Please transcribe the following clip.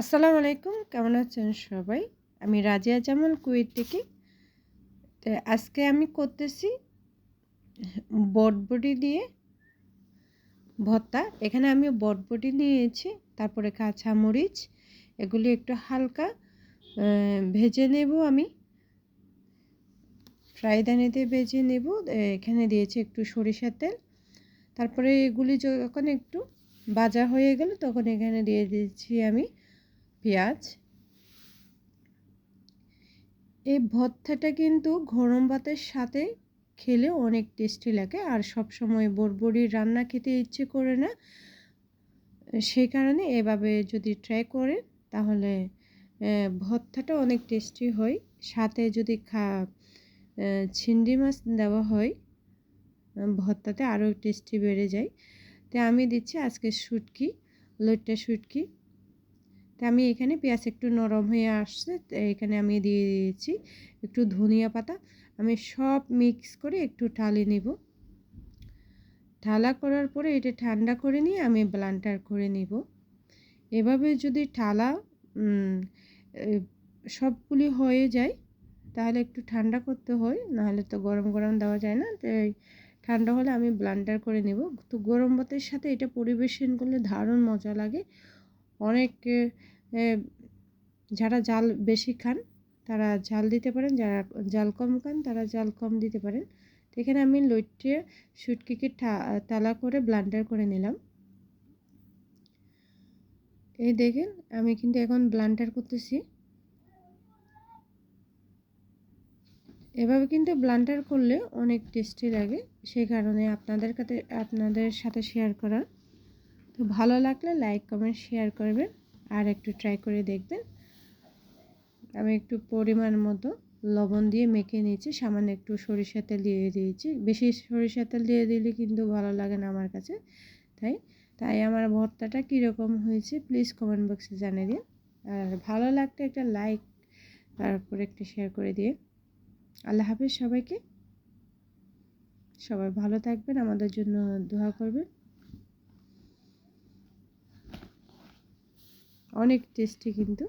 আসসালামু আলাইকুম, কেমন আছেন সবাই? আমি রাজিয়া জামাল কুয়েত থেকে। আজকে আমি করতেছি বটবটি দিয়ে ভর্তা। এখানে আমি বটবটি নিয়েছি, তারপরে কাঁচা মরিচ এগুলি একটু হালকা ভেজে নেব আমি। ফ্রাই দিয়ে ভেজে নেব এখানে দিয়েছি একটু সরিষার তেল। তারপরে এগুলি যখন একটু বাজা হয়ে গেল, তখন এখানে দিয়ে দিয়েছি আমি পেঁয়াজ। এই ভর্তাটা কিন্তু গরম ভাতের সাথে খেলে অনেক টেস্টি লাগে, আর সব সময় বড়বড়ির রান্না খেতে ইচ্ছে করে না। সেই কারণে এভাবে যদি ট্রাই করে তাহলে ভর্তাটা অনেক টেস্টি হয়। সাথে যদি খা চিংড়ি মাছ দেওয়া হয়, ভর্তাতে আরও টেস্টি বেড়ে যায়। তো আমি দিচ্ছি আজকে শুটকি, লইট্টা শুটকি। আমি এখানে পেঁয়াজ একটু নরম হয়ে আসছে এখানে আমি দিয়ে দিয়েছি একটু ধনিয়া পাতা। আমি সব মিক্স করে একটু ঢালে নেব। ঢালা করার পরে এটা ঠান্ডা করে নিয়ে আমি ব্লান্টার করে নিব। এভাবে যদি ঠালা সবগুলি হয়ে যায়, তাহলে একটু ঠান্ডা করতে হয়, নাহলে তো গরম গরম দেওয়া যায় না, তাই ঠান্ডা হলে আমি ব্লান্ডার করে নেব। তো গরম ভাতের সাথে এটা পরিবেশন করলে দারুণ মজা লাগে। অনেক যারা জাল বেশি খান, তারা জাল দিতে পারেন, যারা জাল কম খান, তারা জাল কম দিতে পারেন। এখানে আমি লইটে শুটকিকে তালা করে ব্লান্ডার করে নিলাম। এই দেখেন, আমি কিন্তু এখন ব্লান্ডার করতেছি। এভাবে কিন্তু ব্লান্ডার করলে অনেক টেস্টি লাগে সেই কারণে আপনাদের কাছে আপনাদের সাথে শেয়ার করা। তো ভালো লাগলে লাইক, কমেন্ট, শেয়ার করবেন। আর একটু ট্রাই করে দেখবেন। আমি একটু পরিমাণ মতো লবণ দিয়ে মেখে নিয়েছি, সামান্য একটু সরিষা তেল দিয়ে দিয়েছি। বেশি সরিষা তেল দিয়ে দিলে কিন্তু ভালো লাগে না আমার কাছে, তাই? তাই আমার ভর্তাটা কীরকম হয়েছে প্লিজ কমেন্ট বক্সে জানিয়ে দিন। আর ভালো লাগতে একটা লাইক তারপর একটা শেয়ার করে দিয়ে। আল্লাহ হাফিজ সবাইকে। সবাই ভালো থাকবেন, আমাদের জন্য দোয়া করবেন। অনেক টেস্টি কিন্তু।